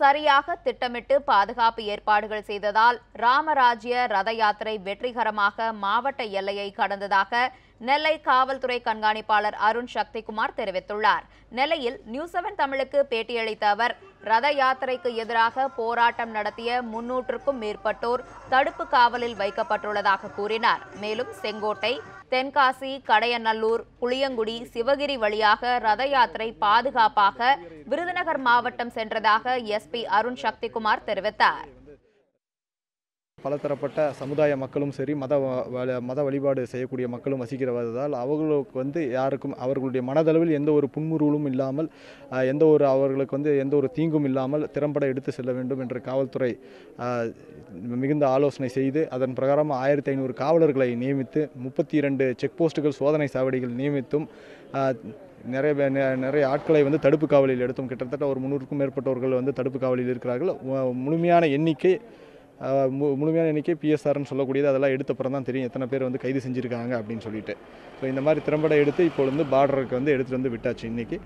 சரியாக திட்டமிட்டு பாதுகாப்பு ஏற்பாடுகள் செய்ததால் ராமராஜ்ய ரத யாத்திரை வெற்றிகரமாக மாவட்ட எல்லையை கடந்ததாக நெல்லை காவல்துறை கண்காணிப்பாளர் அருண் சக்திகுமார் தெரிவித்துள்ளார். நெல்லையில் நியூஸ் செவன் தமிழுக்கு பேட்டியளித்த அவர் ரத யாத்திரைக்கு எதிராக போராட்டம் நடத்திய முன்னூற்றுக்கும் மேற்பட்டோர் தடுப்பு காவலில் வைக்கப்பட்டுள்ளதாக கூறினார். மேலும் செங்கோட்டை தென்காசி கடையநல்லூர் புளியங்குடி சிவகிரி வழியாக ரத யாத்திரை பாதுகாப்பாக விருதுநகர் மாவட்டம் சென்றதாக எஸ்பி அருண் சக்திகுமார் தெரிவித்தார். பலதரப்பட்ட சமுதாய மக்களும் சரி மத வ- மத வழிபாடு செய்யக்கூடிய மக்களும் வசிக்கிற வருவதால் அவர்களுக்கு வந்து யாருக்கும் அவர்களுடைய மனதளவில் எந்த ஒரு புன்முறுவலும் இல்லாமல் எந்த ஒரு அவர்களுக்கு வந்து எந்த ஒரு தீங்கும் இல்லாமல் திறம்பட எடுத்து செல்ல வேண்டும் என்று காவல்துறை மிகுந்த ஆலோசனை செய்து அதன் பிரகாரம் ஆயிரத்தி ஐநூறு காவலர்களை நியமித்து முப்பத்தி இரண்டு செக் போஸ்ட்டுகள் சோதனை சாவடிகள் நியமித்தும் நிறைய நெ- நிறைய ஆட்களை வந்து தடுப்பு காவலில் எடுத்தும். கிட்டத்தட்ட ஒரு முந்நூறுக்கும் மேற்பட்டவர்கள் வந்து தடுப்பு காவலில் இருக்கிறார்கள். முழுமையான எண்ணிக்கை முழுமையான எண்ணிக்கை பிஎஸ்ஆர்னு சொல்லக்கூடியது. அதெல்லாம் எடுத்த அப்புறம் தான் தெரியும். எத்தனை பேர் வந்து கைது செஞ்சுருக்காங்க அப்படின்னு சொல்லிட்டு. ஸோ இந்த மாதிரி திறம்பட எடுத்து இப்போ வந்து பார்டருக்கு வந்து எடுத்துகிட்டு வந்து விட்டாச்சு இன்றைக்கி